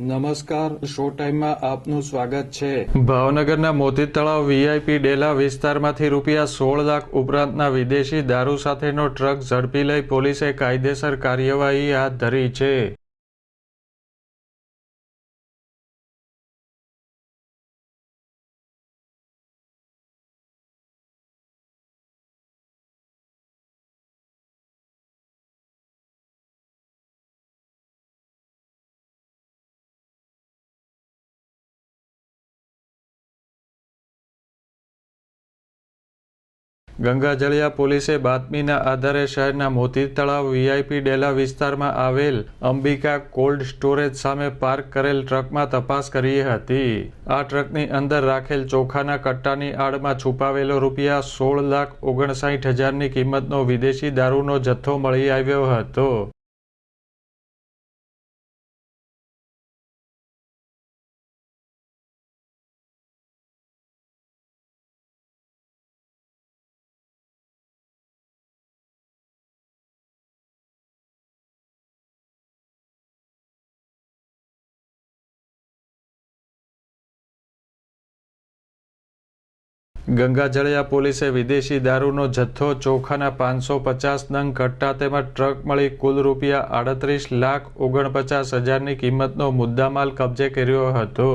નમસ્કાર, શો ટાઈમમાં આપનું સ્વાગત છે. ભાવનગરના મોતી તળાવ વીઆઈપી ડેલા વિસ્તારમાંથી રૂપિયા સોળ લાખ ઉપરાંતના વિદેશી દારૂ સાથેનો ટ્રક ઝડપી લઈ પોલીસે કાયદેસર કાર્યવાહી હાથ ધરી છે. ગંગાજળિયા પોલીસે બાતમીના આધારે શહેરના મોતી તળાવ વીઆઈપી ડેલા વિસ્તારમાં આવેલ અંબિકા કોલ્ડ સ્ટોરેજ સામે પાર્ક કરેલ ટ્રકમાં તપાસ કરી હતી. આ ટ્રકની અંદર રાખેલ ચોખાના કટ્ટાની આડમાં છુપાવેલો રૂપિયા સોળ લાખ ઓગણસાઠ હજારની કિંમતનો વિદેશી દારૂનો જથ્થો મળી આવ્યો હતો. ગંગાજળિયા પોલીસે વિદેશી દારૂનો જથ્થો ચોખાના પાંચસો પચાસ નંગ કટ્ટા તેમજ ટ્રક મળી કુલ રૂપિયા આડત્રીસ લાખ ઓગણપચાસ હજારની કિંમતનો મુદ્દામાલ કબજે કર્યો હતો.